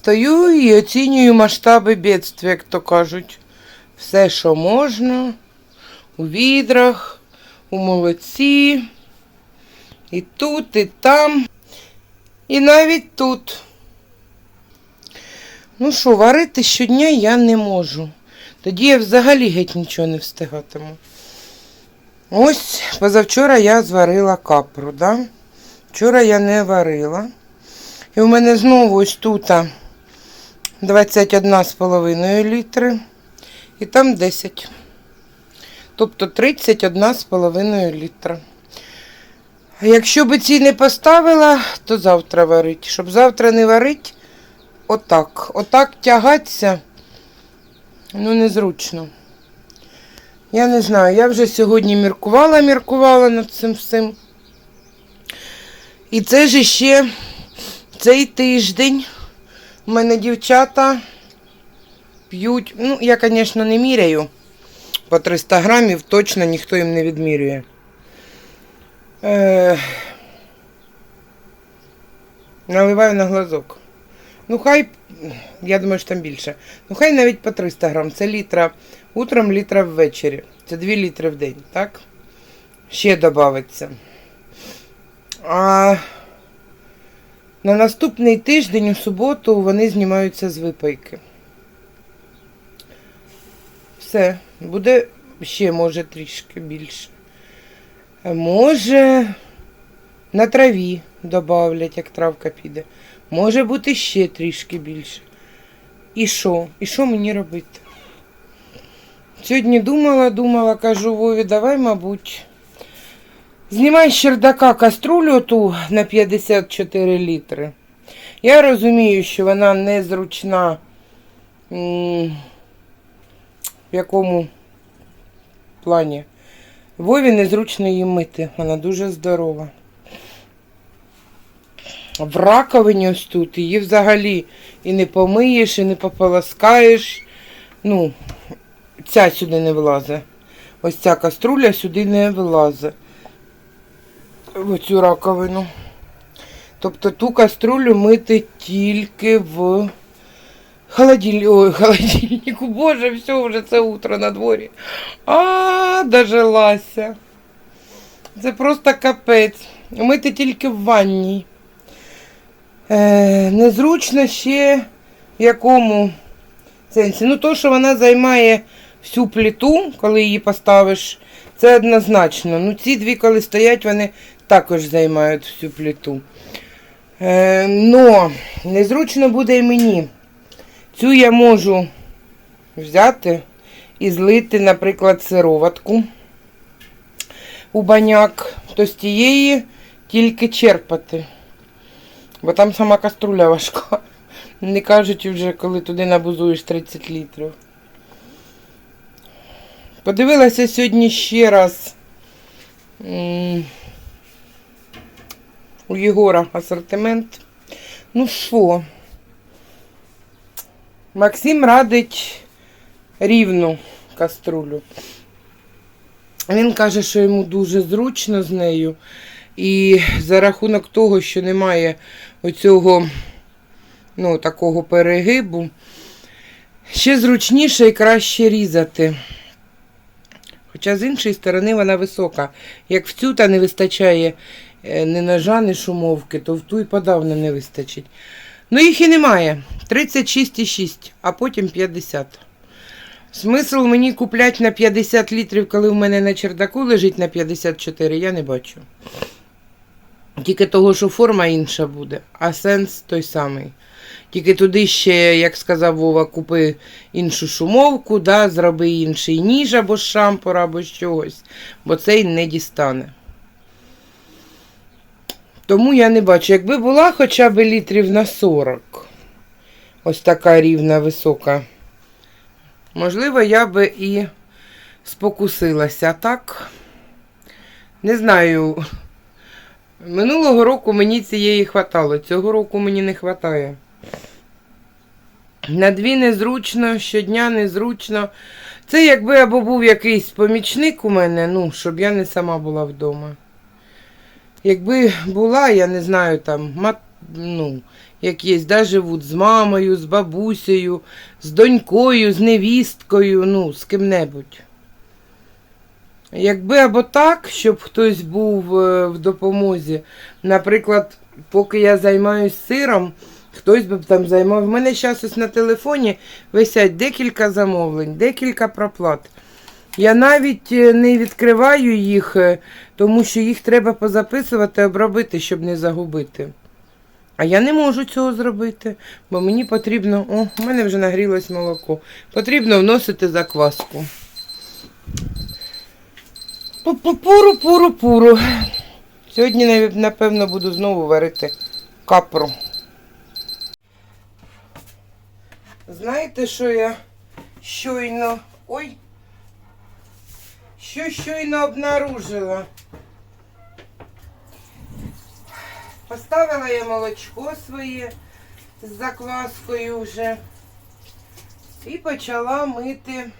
Стою і оцінюю масштаби бідствя, як то кажуть. Все, що можна, у відрах, у молоці, і тут, і там, і навіть тут. Ну що, варити щодня я не можу. Тоді я взагалі геть нічого не встигатиму. Ось позавчора я зварила капру, да? Вчора я не варила. І в мене знову ось тут 21,5 літри. І там 10. Тобто 31,5 літра. Якщо би ці не поставила, то завтра варить. Щоб завтра не варить, отак. Отак тягатися, ну, незручно. Я не знаю, я вже сьогодні міркувала, міркувала над цим всім. І це ж ще цей тиждень у мене дівчата п'ють. Ну, я, звісно, не міряю. По 300 грамів точно ніхто їм не відмірює. Е... Наливаю на глазок. Ну, хай, я думаю, що там більше. Ну, хай навіть по 300 грам. Це літра утром, літра ввечері. Це 2 літри в день, так? Ще додається. А на наступний тиждень у суботу вони знімаються з випайки. Все, буде ще, може, трішки більше. Може, на траві додавлять, як травка піде. Може бути ще трішки більше. І що? І що мені робити? Сьогодні думала, думала, кажу, Вові, давай, мабуть. Знімай з чердака каструлю ту на 54 літри. Я розумію, що вона незручна. В якому плані? Вові незручно її мити. Вона дуже здорова. В раковині ось тут її взагалі і не помиєш, і не пополоскаєш. Ну, ця сюди не влазить. Ось ця каструля сюди не влазить. В цю раковину. Тобто ту каструлю мити тільки в холодильні... Ой, холодильнику. Боже, все, вже це утро на дворі. А, дожилася. Це просто капець. Мити тільки в ванній. Е, незручно ще в якому сенсі. Ну, то, що вона займає всю плиту, коли її поставиш, це однозначно. Ну, ці дві, коли стоять, вони також займають всю плиту. Е, но незручно буде і мені. Цю я можу взяти і злити, наприклад, сироватку у баняк, то з тієї тільки черпати. Бо там сама каструля важка. Не кажуть вже, коли туди набузуєш 30 літрів. Подивилася сьогодні ще раз у Єгора асортимент. Ну що, Максим радить рівну каструлю. Він каже, що йому дуже зручно з нею. І за рахунок того, що немає оцього ну, такого перегибу, ще зручніше і краще різати. Хоча з іншої сторони вона висока. Як в цю та не вистачає е, ні ножа, ні шумовки, то в ту і подавно не вистачить. Ну їх і немає. 36,6, а потім 50. Смисл мені купляти на 50 літрів, коли в мене на чердаку лежить на 54, я не бачу. Тільки того, що форма інша буде, а сенс той самий. Тільки туди ще, як сказав Вова, купи іншу шумовку, да, зроби інший ніж або з шампура, або чогось, бо цей не дістане. Тому я не бачу. Якби була хоча б літрів на 40, ось така рівна висока, можливо, я би і спокусилася. Так, не знаю. Минулого року мені цієї хватало, цього року мені не хватає. На дві незручно, щодня незручно. Це якби або був якийсь помічник у мене, ну, щоб я не сама була вдома. Якби була, я не знаю, там, мат, ну, як є, да, живуть з мамою, з бабусею, з донькою, з невісткою, ну, з ким-небудь. Якби або так, щоб хтось був е, в допомозі. Наприклад, поки я займаюсь сиром, хтось би там займав. У мене зараз ось на телефоні висять декілька замовлень, декілька проплат. Я навіть е, не відкриваю їх, е, тому що їх треба позаписувати, обробити, щоб не загубити. А я не можу цього зробити, бо мені потрібно. О, у мене вже нагрілось молоко. Потрібно вносити закваску. Пу-пу-пуру, пуру, пуру. Сьогодні, напевно, буду знову варити капру. Знаєте, що я щойно. Ой. Що щойно обнаружила? Поставила я молочко своє з закваскою вже і почала мити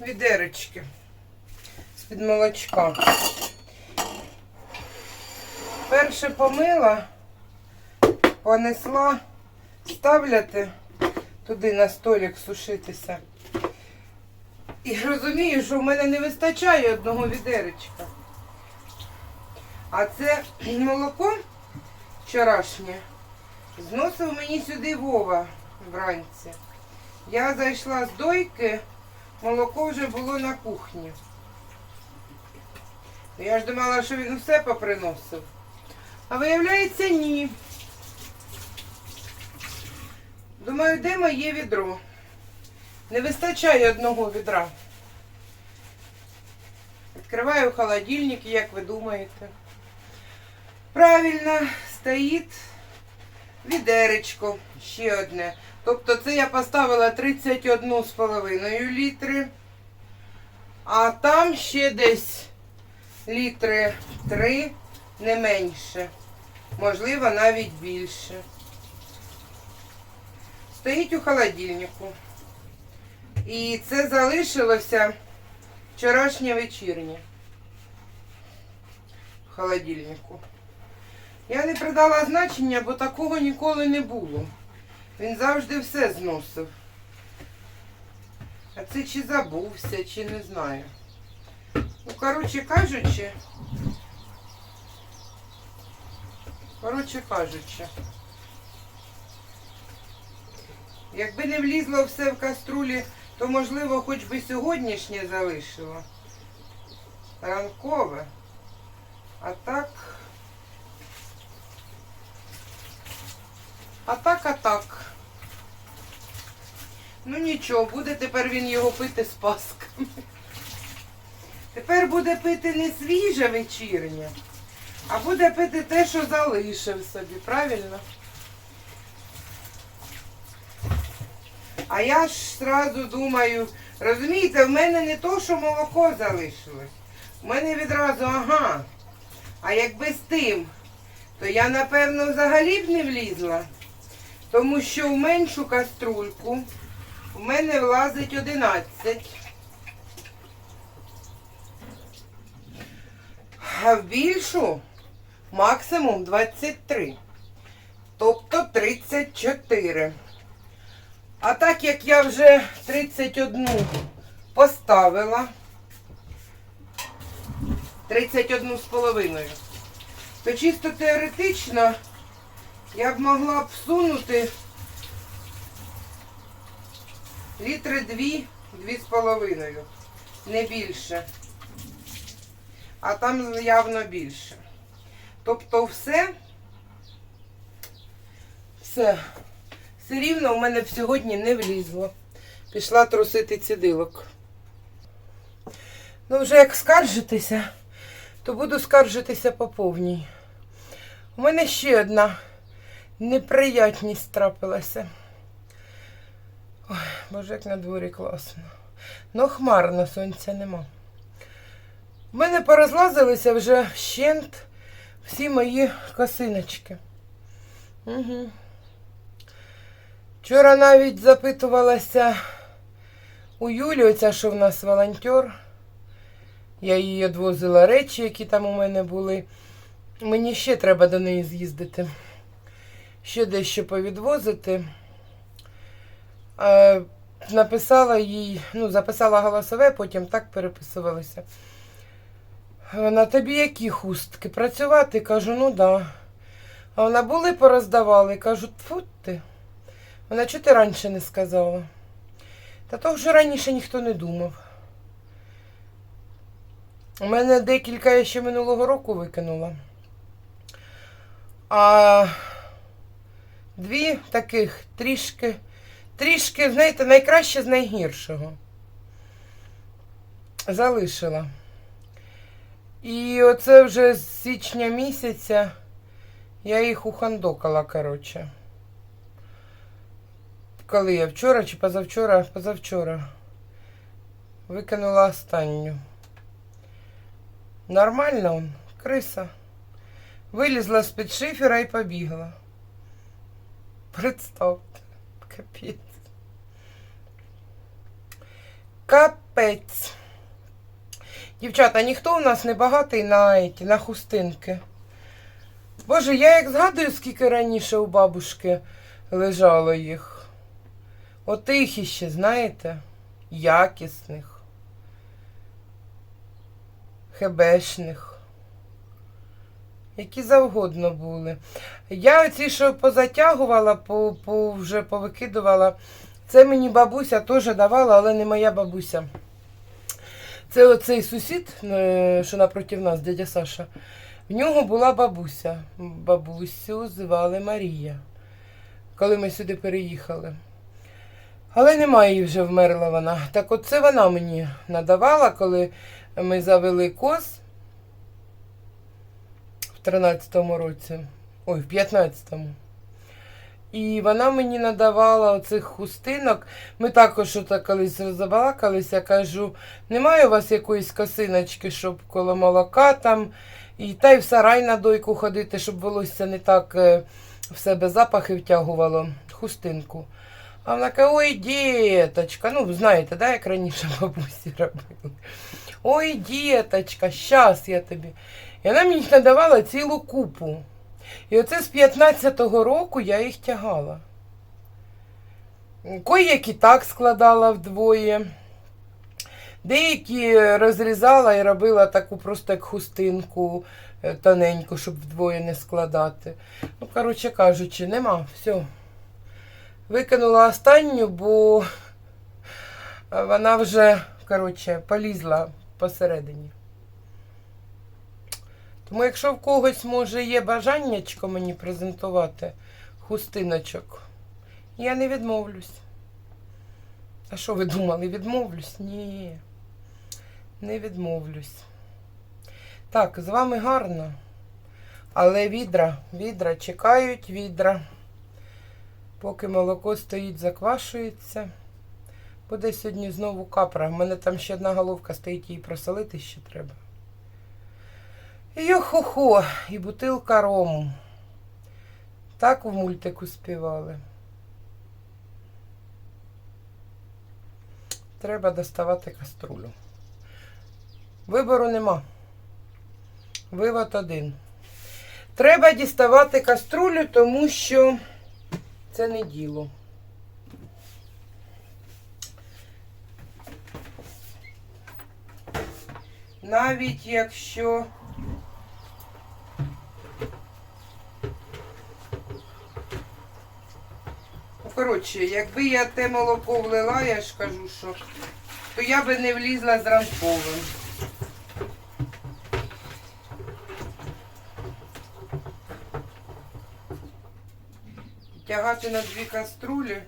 відеречки з-під молочка. Перше помила, понесла, ставляти туди на столик сушитися. І розумію, що в мене не вистачає одного відеречка. А це молоко вчорашнє зносив мені сюди Вова вранці. Я зайшла з дойки, молоко вже було на кухні. Я ж думала, що він усе поприносив. А виявляється, ні. Думаю, де моє відро? Не вистачає одного відра. Відкриваю холодильник, як ви думаєте. Правильно, стоїть відеречко, ще одне. Тобто це я поставила 31,5 літри. А там ще десь літри 3, не менше. Можливо, навіть більше. Стоїть у холодильнику. І це залишилося вчорашнє вечірнє в холодильнику. Я не придала значення, бо такого ніколи не було. Він завжди все зносив. А це чи забувся, чи не знаю. Ну, коротше кажучи, коротше кажучи, якби не влізло все в каструлі, то можливо хоч би сьогоднішнє залишило. Ранкове. А так. А так, а так. Ну нічого, буде тепер він його пити з пасками. Тепер буде пити не свіже вечірнє, а буде пити те, що залишив собі, правильно? А я ж зразу думаю, розумієте, в мене не то, що молоко залишилось. У мене відразу, ага. А якби з тим, то я, напевно, взагалі б не влізла. Тому що в меншу каструльку у мене влазить 11. А в більшу максимум 23. Тобто 34. А так як я вже 31 поставила, 31 з половиною, то чисто теоретично я б могла б всунути літри дві, дві з половиною, не більше. А там явно більше. Тобто все, все, все рівно в мене сьогодні не влізло. Пішла трусити цідилок. Ну, вже як скаржитися, то буду скаржитися по повній. У мене ще одна неприятність трапилася. Ой, боже, як на дворі класно. Ну, хмарно, сонця нема. У мене порозлазилися вже вщент всі мої косиночки. Угу. Вчора навіть запитувалася у Юлі, оця, що в нас волонтер. Я їй відвозила речі, які там у мене були. Мені ще треба до неї з'їздити. Ще дещо повідвозити. Написала їй, ну, записала голосове, потім так переписувалися. Вона тобі які хустки? Працювати? Кажу, ну да. А вона були пороздавали. Кажу, тьфу ти. Вона чого ти раніше не сказала? Та того що раніше ніхто не думав. У мене декілька я ще минулого року викинула. А дві таких трішки, трішки, знаєте, найкраще з найгіршого. Залишила. І оце вже з січня місяця я їх ухандокала, коротше. Коли я вчора чи позавчора, позавчора викинула останню. Нормально он, криса. Вилізла з-під шифера і побігла. Представте, капець. Капець. Дівчата, ніхто у нас не багатий на на хустинки. Боже, я як згадую, скільки раніше у бабушки лежало їх. Отих іще, знаєте, якісних, хебешних. Які завгодно були. Я оці, що позатягувала, по, по, вже повикидувала, це мені бабуся теж давала, але не моя бабуся. Це оцей сусід, е, що напроти нас, дядя Саша. В нього була бабуся. Бабусю звали Марія, коли ми сюди переїхали. Але немає її вже вмерла вона. Так от це вона мені надавала, коли ми завели коз в 13-му році. Ой, в 15-му. І вона мені надавала оцих хустинок. Ми також ото колись розбалакалися, я кажу, немає у вас якоїсь косиночки, щоб коло молока там, і та й в сарай на дойку ходити, щоб волосся не так е, в себе запахи втягувало, хустинку. А вона каже, ой, діточка, ну знаєте, да, як раніше бабусі робили. Ой, діточка, щас я тобі. І вона мені надавала цілу купу. І оце з 15-го року я їх тягала. Кої-які так складала вдвоє. Деякі розрізала і робила таку просто як хустинку е, тоненьку, щоб вдвоє не складати. Ну, коротше кажучи, нема, все. Викинула останню, бо вона вже, коротше, полізла посередині. Тому якщо в когось, може, є бажаннячко мені презентувати хустиночок, я не відмовлюсь. А що ви думали, відмовлюсь? Ні, не відмовлюсь. Так, з вами гарно. Але відра, відра, чекають відра. Поки молоко стоїть, заквашується. Буде сьогодні знову капра. У мене там ще одна головка стоїть, її просолити ще треба. Йо-хо-хо, і бутилка рому. Так в мультику співали. Треба доставати каструлю. Вибору нема. Вивод один. Треба діставати каструлю, тому що це не діло. Навіть якщо коротше, якби я те молоко влила, я ж кажу, що то я би не влізла з ранковим. Тягати на дві каструлі.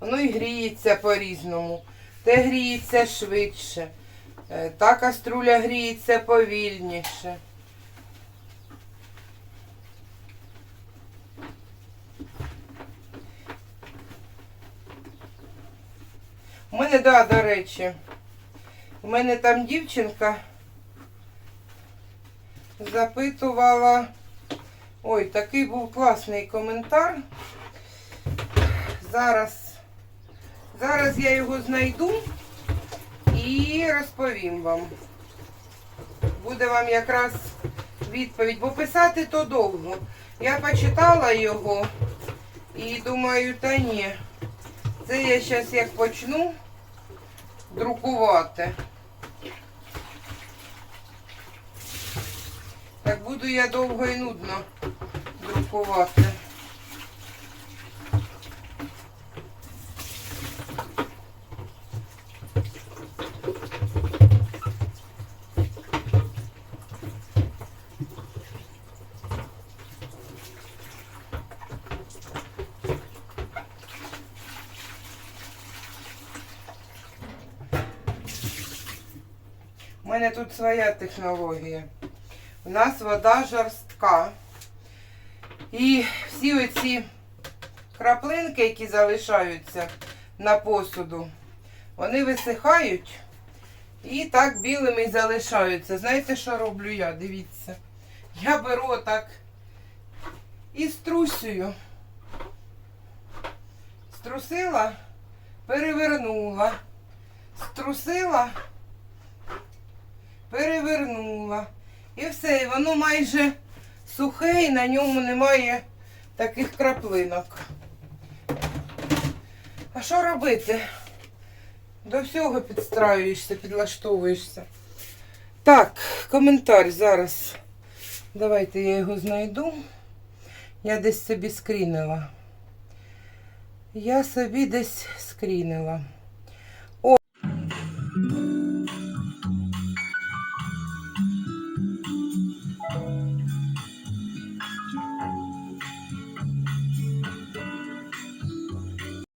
Воно і гріється по-різному. Те гріється швидше. е, Та каструля гріється повільніше. Мене, да, до речі, У мене там дівчинка запитувала. Ой, такий був класний коментар. Зараз, зараз я його знайду і розповім вам. Буде вам якраз відповідь, бо писати то довго. Я почитала його і думаю, та ні. Це я зараз як почну друкувати. Так буду я довго і нудно друкувати. Мене тут своя технологія. У нас вода жорстка. І всі оці краплинки, які залишаються на посуду, вони висихають і так білими і залишаються. Знаєте, що роблю я? Дивіться. Я беру отак і струсюю. Струсила, перевернула. Струсила, перевернула. І все, воно майже сухе і на ньому немає таких краплинок. А що робити? До всього підстраюєшся, підлаштовуєшся. Так, коментар зараз. Давайте я його знайду. Я десь собі скрінила. Я собі десь скрінила.